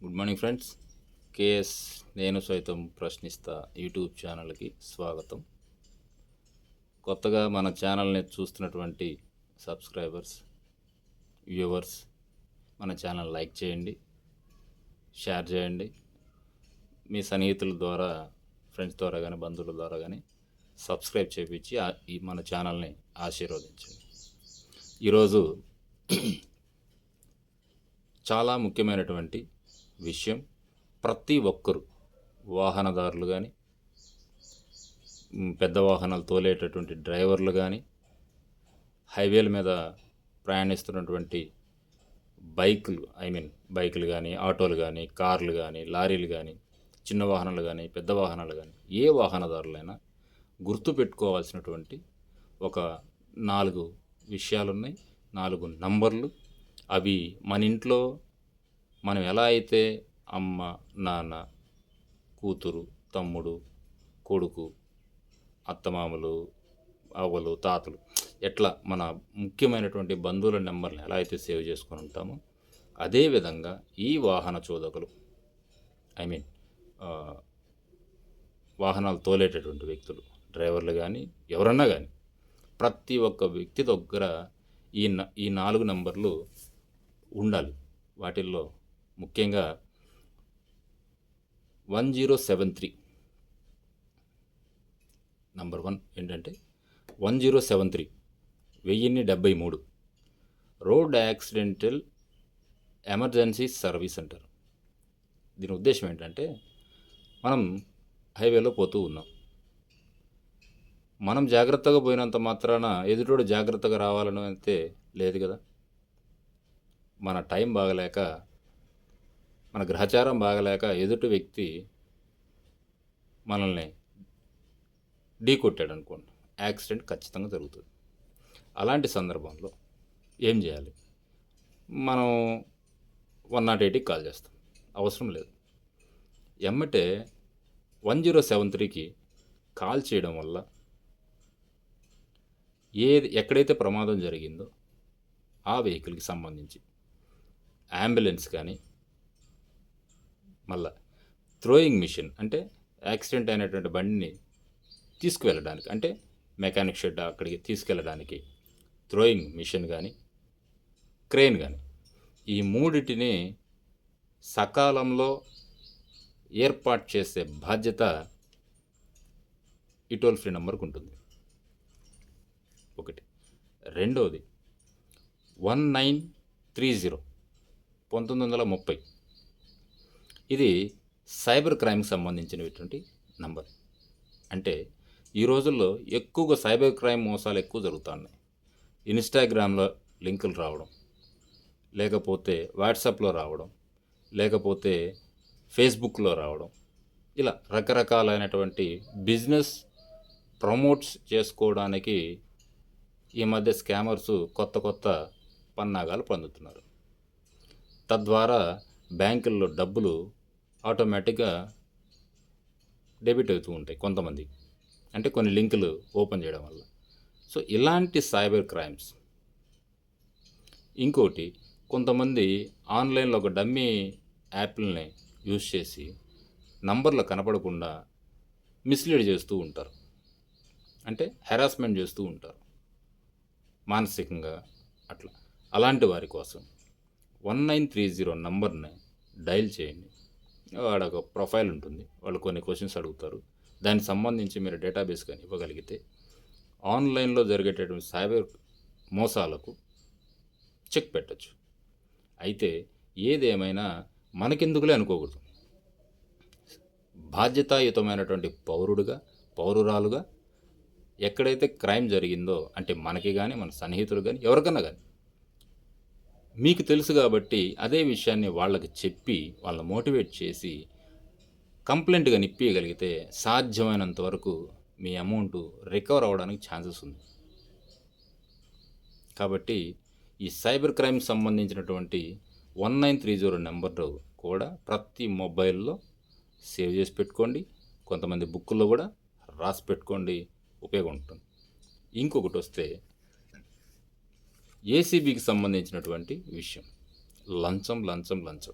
Good morning friends. KS నేను సైతం ప్రశ్నిస్తా యూట్యూబ్ ఛానల్కి స్వాగతం. కొత్తగా మన ఛానల్ని చూస్తున్నటువంటి సబ్స్క్రైబర్స్ వ్యూవర్స్ మన ఛానల్ లైక్ చేయండి షేర్ చేయండి. మీ సన్నిహితుల ద్వారా ఫ్రెండ్స్ ద్వారా కానీ బంధువుల ద్వారా కానీ సబ్స్క్రైబ్ చేయించి ఈ మన ఛానల్ని ఆశీర్వదించండి. ఈరోజు చాలా ముఖ్యమైనటువంటి విషయం ప్రతి ఒక్కరు వాహనదారులు కానీ పెద్ద వాహనాలు తోలేటటువంటి డ్రైవర్లు కానీ హైవేల మీద ప్రయాణిస్తున్నటువంటి బైకులు ఐ మీన్ బైకులు కానీ ఆటోలు కానీ కార్లు కానీ లారీలు కానీ చిన్న వాహనాలు కానీ పెద్ద వాహనాలు కానీ ఏ వాహనదారులైనా గుర్తుపెట్టుకోవాల్సినటువంటి ఒక నాలుగు విషయాలు ఉన్నాయి నాలుగు నంబర్లు. అవి మన ఇంట్లో మనం ఎలా అయితే అమ్మ నాన్న కూతురు తమ్ముడు కొడుకు అత్తమామలు అవ్వలు తాతలు ఎట్లా మన ముఖ్యమైనటువంటి బంధువుల నెంబర్ని ఎలా అయితే సేవ్ చేసుకొని ఉంటామో అదేవిధంగా ఈ వాహన చోదకులు ఐ మీన్ వాహనాలు తోలేటటువంటి వ్యక్తులు డ్రైవర్లు కానీ ఎవరన్నా కానీ ప్రతి ఒక్క వ్యక్తి దగ్గర ఈ న- ఈ నాలుగు నంబర్లు ఉండాలి. వాటిల్లో ముఖ్యంగా one zero seven three. Number one ఏంటంటే వన్ జీరో సెవెన్ త్రీ వెయ్యిన్ని డెబ్బై మూడు. రోడ్ యాక్సిడెంటల్ ఎమర్జెన్సీ సర్వీస్ అంటారు దీని ఉద్దేశం ఏంటంటే మనం హైవేలో పోతూ ఉన్నాం. మనం జాగ్రత్తగా పోయినంత మాత్రాన ఎదుటోడు జాగ్రత్తగా రావాలని అయితే లేదు కదా. మన టైం బాగలేక మన గ్రహచారం బాగలేక ఎదుటి వ్యక్తి మనల్ని ఢీ కొట్టాడు అనుకోండి. యాక్సిడెంట్ ఖచ్చితంగా జరుగుతుంది. అలాంటి సందర్భంలో ఏం చేయాలి? మనం వన్ నాట్ ఎయిట్కి కాల్ చేస్తాం. అవసరం లేదు. ఎమ్మటే వన్ జీరో సెవెన్ త్రీకి కాల్ చేయడం వల్ల ఏది ఎక్కడైతే ప్రమాదం జరిగిందో ఆ వెహికల్కి సంబంధించి అంబులెన్స్ కానీ మళ్ళా థ్రోయింగ్ మిషన్ అంటే యాక్సిడెంట్ అయినటువంటి బండిని తీసుకువెళ్ళడానికి అంటే మెకానిక్ షెడ్ అక్కడికి తీసుకెళ్ళడానికి థ్రోయింగ్ మిషన్ కానీ క్రెయిన్ కానీ ఈ మూడిటిని సకాలంలో ఏర్పాటు చేసే బాధ్యత ఈ టోల్ ఫ్రీ నెంబర్కి ఉంటుంది. ఒకటి. రెండవది వన్ నైన్ త్రీ జీరో పంతొమ్మిది వందల ముప్పై. ఇది సైబర్ క్రైమ్కి సంబంధించినటువంటి నంబర్. అంటే ఈ రోజుల్లో ఎక్కువగా సైబర్ క్రైమ్ మోసాలు ఎక్కువ జరుగుతున్నాయి. ఇన్స్టాగ్రామ్లో లింకులు రావడం లేకపోతే వాట్సాప్లో రావడం లేకపోతే ఫేస్బుక్లో రావడం ఇలా రకరకాలైనటువంటి బిజినెస్ ప్రమోట్స్ చేసుకోవడానికి ఈ మధ్య స్కామర్స్ కొత్త కొత్త పన్నాగాలు పొందుతున్నారు. తద్వారా బ్యాంకుల్లో డబ్బులు ఆటోమేటిక్గా డెబిట్ అవుతూ ఉంటాయి కొంతమంది. అంటే కొన్ని లింకులు ఓపెన్ చేయడం వల్ల. సో ఇలాంటి సైబర్ క్రైమ్స్. ఇంకోటి కొంతమంది ఆన్లైన్లో ఒక డమ్మీ యాప్లని యూజ్ చేసి నంబర్లు కనపడకుండా మిస్లీడ్ చేస్తూ ఉంటారు. అంటే హెరాస్మెంట్ చేస్తూ ఉంటారు. మానసికంగా అట్లా. అలాంటి వారి కోసం వన్ నైన్ త్రీ జీరో నంబర్ని డయల్ చేయండి. వాడు ఒక ప్రొఫైల్ ఉంటుంది. వాళ్ళు కొన్ని క్వశ్చన్స్ అడుగుతారు. దానికి సంబంధించి మీరు డేటాబేస్ కానీ ఇవ్వగలిగితే ఆన్లైన్లో జరిగేటటువంటి సైబర్ మోసాలకు చెక్ పెట్టచ్చు. అయితే ఏదేమైనా మనకెందుకులే అనుకోకూడదు. బాధ్యతాయుతమైనటువంటి పౌరుడుగా పౌరురాలుగా ఎక్కడైతే క్రైమ్ జరిగిందో అంటే మనకి కానీ మన సన్నిహితులు కానీ ఎవరికన్నా కానీ మీకు తెలుసు కాబట్టి అదే విషయాన్ని వాళ్ళకి చెప్పి వాళ్ళని మోటివేట్ చేసి కంప్లైంట్గా నిప్పియగలిగితే సాధ్యమైనంత వరకు మీ అమౌంట్ రికవర్ అవ్వడానికి ఛాన్సెస్ ఉంది. కాబట్టి ఈ సైబర్ క్రైమ్ సంబంధించినటువంటి one nine three zero number కూడా ప్రతి మొబైల్లో సేవ్ చేసి పెట్టుకోండి. కొంతమంది బుక్కుల్లో కూడా రాసి పెట్టుకోండి. ఉపయోగం ఉంటుంది. ఇంకొకటి వస్తే ఏసీబీకి సంబంధించినటువంటి విషయం. లంచం లంచం లంచం.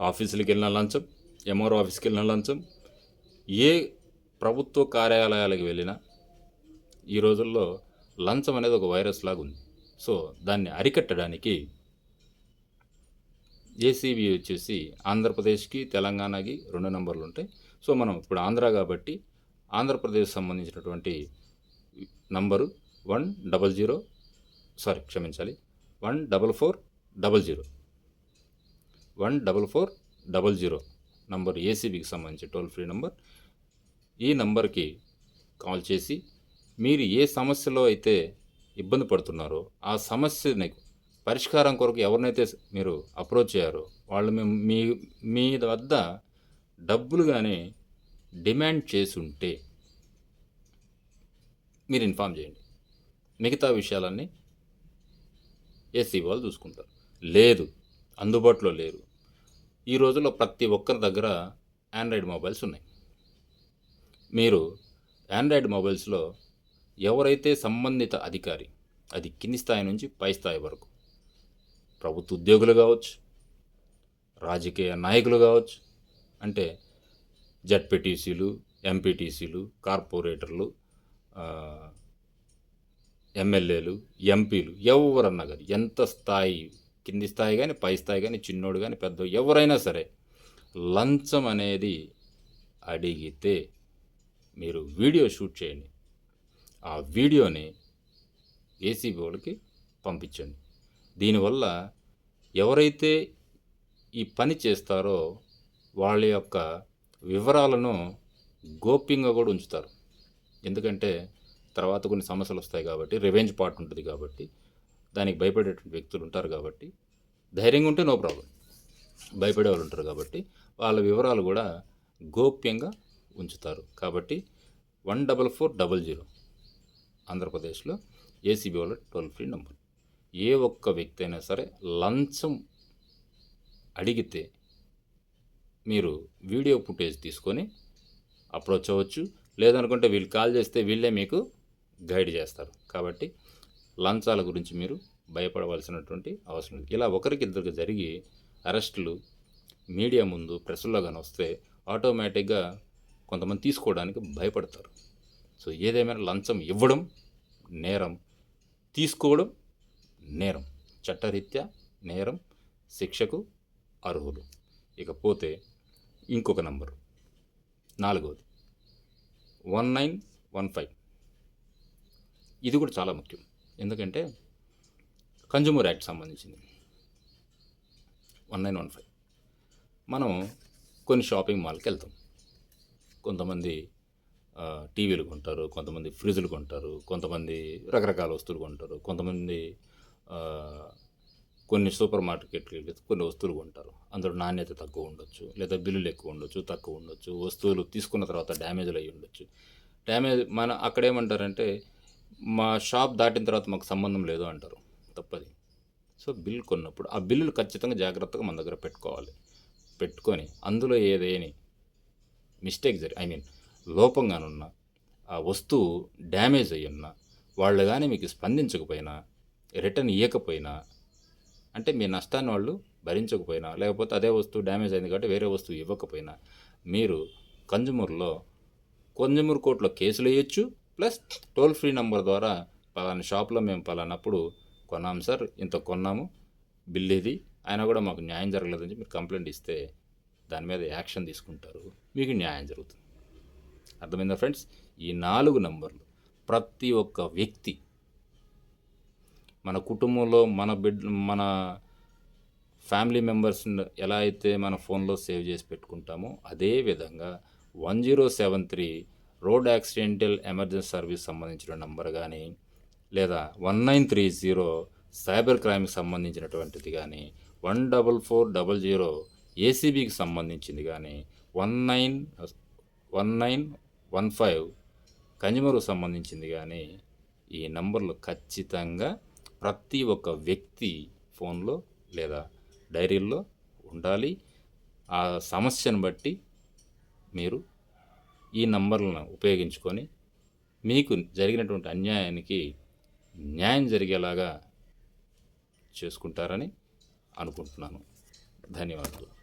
ఆఫీసులకు వెళ్ళిన లంచం ఎంఆర్ఓ ఆఫీస్కి వెళ్ళిన లంచం. ఏ ప్రభుత్వ కార్యాలయాలకు వెళ్ళినా ఈ రోజుల్లో లంచం అనేది ఒక వైరస్ లాగా ఉంది. సో దాన్ని అరికట్టడానికి ఏసీబీ వచ్చేసి ఆంధ్రప్రదేశ్కి తెలంగాణకి రెండు నంబర్లు ఉంటాయి సో మనం ఇప్పుడు ఆంధ్ర కాబట్టి ఆంధ్రప్రదేశ్ సంబంధించినటువంటి number one double zero sorry క్షమించాలి. One double four double zero. One double four double zero. Number ఏసీబీకి సంబంధించి టోల్ ఫ్రీ నంబర్. ఈ నంబర్కి కాల్ చేసి మీరు ఏ సమస్యలో అయితే ఇబ్బంది పడుతున్నారో ఆ సమస్యని పరిష్కారం కొరకు ఎవరినైతే మీరు అప్రోచ్ అయ్యారో వాళ్ళు మీ మీ వద్ద డబ్బులు కానీ డిమాండ్ చేసి ఉంటే మీరు ఇన్ఫామ్ చేయండి. మిగతా విషయాలన్నీ ఏసీ వాళ్ళు చూసుకుంటారు. లేదు అందుబాటులో లేరు. ఈ రోజుల్లో ప్రతి ఒక్కరి దగ్గర ఆండ్రాయిడ్ మొబైల్స్ ఉన్నాయి. మీరు ఆండ్రాయిడ్ మొబైల్స్లో ఎవరైతే సంబంధిత అధికారి అది కింది స్థాయి నుంచి పై స్థాయి వరకు ప్రభుత్వ ఉద్యోగులు కావచ్చు రాజకీయ నాయకులు కావచ్చు అంటే జడ్పీటీసీలు ఎంపీటీసీలు కార్పొరేటర్లు ఎమ్మెల్యేలు ఎంపీలు ఎవరన్నా కానీ ఎంత స్థాయి కింది స్థాయి కానీ పై స్థాయి కానీ చిన్నోడు కానీ పెద్ద ఎవరైనా సరే లంచం అనేది అడిగితే మీరు వీడియో షూట్ చేయండి. ఆ వీడియోని ఏసీబీ వాళ్ళకి పంపించండి. దీనివల్ల ఎవరైతే ఈ పని చేస్తారో వాళ్ళ యొక్క వివరాలను గోప్యంగా కూడా ఉంచుతారు. ఎందుకంటే తర్వాత కొన్ని సమస్యలు వస్తాయి కాబట్టి రివెంజ్ పార్ట్ ఉంటుంది కాబట్టి దానికి భయపడేటువంటి వ్యక్తులు ఉంటారు కాబట్టి ధైర్యంగా ఉంటే నో ప్రాబ్లం భయపడే వాళ్ళు ఉంటారు కాబట్టి వాళ్ళ వివరాలు కూడా గోప్యంగా ఉంచుతారు. కాబట్టి one double four double zero ఆంధ్రప్రదేశ్లో ఏసీబీ వాళ్ళ టోల్ ఫ్రీ నెంబర్ ఏ ఒక్క వ్యక్తి అయినా సరే లంచం అడిగితే మీరు వీడియో ఫుటేజ్ తీసుకొని అప్రోచ్ అవ్వచ్చు. లేదనుకుంటే వీళ్ళు కాల్ చేస్తే వీళ్ళే మీకు గైడ్ చేస్తారు. కాబట్టి లంచాల గురించి మీరు భయపడవలసినటువంటి అవసరం లేదు. ఇలా ఒకరికి ఇద్దరికి జరిగి అరెస్టులు మీడియా ముందు ప్రెస్లో కానీ వస్తే ఆటోమేటిక్గా కొంతమంది తీసుకోవడానికి భయపడతారు. సో ఏదేమైనా లంచం ఇవ్వడం నేరం తీసుకోవడం నేరం చట్టరీత్యా నేరం శిక్షకు అర్హులు. ఇకపోతే ఇంకొక నంబరు నాలుగవది వన్ నైన్ వన్ ఫైవ్. ఇది కూడా చాలా ముఖ్యం. ఎందుకంటే కన్జ్యూమర్ యాక్ట్ సంబంధించింది. One nine one five. మనం కొన్ని షాపింగ్ మాల్కి వెళ్తాం. కొంతమంది టీవీలు కొంటారు కొంతమంది ఫ్రిడ్జ్లు కొంటారు కొంతమంది రకరకాల వస్తువులు కొంటారు కొంతమంది కొన్ని సూపర్ మార్కెట్కి వెళ్ళి కొన్ని వస్తువులు కొంటారు. అందులో నాణ్యత తక్కువ ఉండొచ్చు లేదా బిల్లులు ఎక్కువ ఉండొచ్చు తక్కువ ఉండొచ్చు వస్తువులు తీసుకున్న తర్వాత డ్యామేజ్లు అయ్యి ఉండొచ్చు. డ్యామేజ్ మన అక్కడ ఏమంటారంటే మా షాప్ దాటిన తర్వాత మాకు సంబంధం లేదు అంటారు. తప్పది. సో బిల్ కొన్నప్పుడు ఆ బిల్లులు ఖచ్చితంగా జాగ్రత్తగా మన దగ్గర పెట్టుకోవాలి. పెట్టుకొని అందులో ఏదేని మిస్టేక్ జరి ఐ మీన్ లోపంగానున్న ఆ వస్తువు డ్యామేజ్ అయ్యి ఉన్నా వాళ్ళు కానీ మీకు స్పందించకపోయినా రిటర్న్ ఇవ్వకపోయినా అంటే మీ నష్టాన్ని వాళ్ళు భరించకపోయినా లేకపోతే అదే వస్తువు డ్యామేజ్ అయింది కాబట్టి వేరే వస్తువు ఇవ్వకపోయినా మీరు కంజుమూర్లో కంజుమూర్ కోర్టులో కేసులు వేయచ్చు ప్లస్ టోల్ ఫ్రీ నెంబర్ ద్వారా పలానా షాప్లో మేము పలానప్పుడు కొన్నాం సార్. ఇంత కొన్నాము. బిల్ ఇది. అయినా కూడా మాకు న్యాయం జరగలేదని మీరు కంప్లైంట్ ఇస్తే దాని మీద యాక్షన్ తీసుకుంటారు. మీకు న్యాయం జరుగుతుంది. అర్థమైందా ఫ్రెండ్స్? ఈ నాలుగు నంబర్లు ప్రతి ఒక్క వ్యక్తి మన కుటుంబంలో మన బిడ్ మన ఫ్యామిలీ మెంబర్స్ ఎలా అయితే మన ఫోన్లో సేవ్ చేసి పెట్టుకుంటామో అదే విధంగా one zero seven three road accidental emergency service సంబంధించిన నంబర్ కానీ లేదా one nine three zero cyber క్రైమ్కి సంబంధించినటువంటిది కానీ one double four double zero ఏసీబీకి సంబంధించింది కానీ one nine one nine one five కన్జ్యూమర్కు సంబంధించింది కానీ ఈ నంబర్లు ఖచ్చితంగా ప్రతి ఒక్క వ్యక్తి ఫోన్లో లేదా డైరీల్లో ఉండాలి. ఆ సమస్యను బట్టి మీరు ఈ నంబర్లను ఉపయోగించుకొని మీకు జరిగినటువంటి అన్యాయానికి న్యాయం జరిగేలాగా చేసుకుంటారని అనుకుంటున్నాను. ధన్యవాదాలు.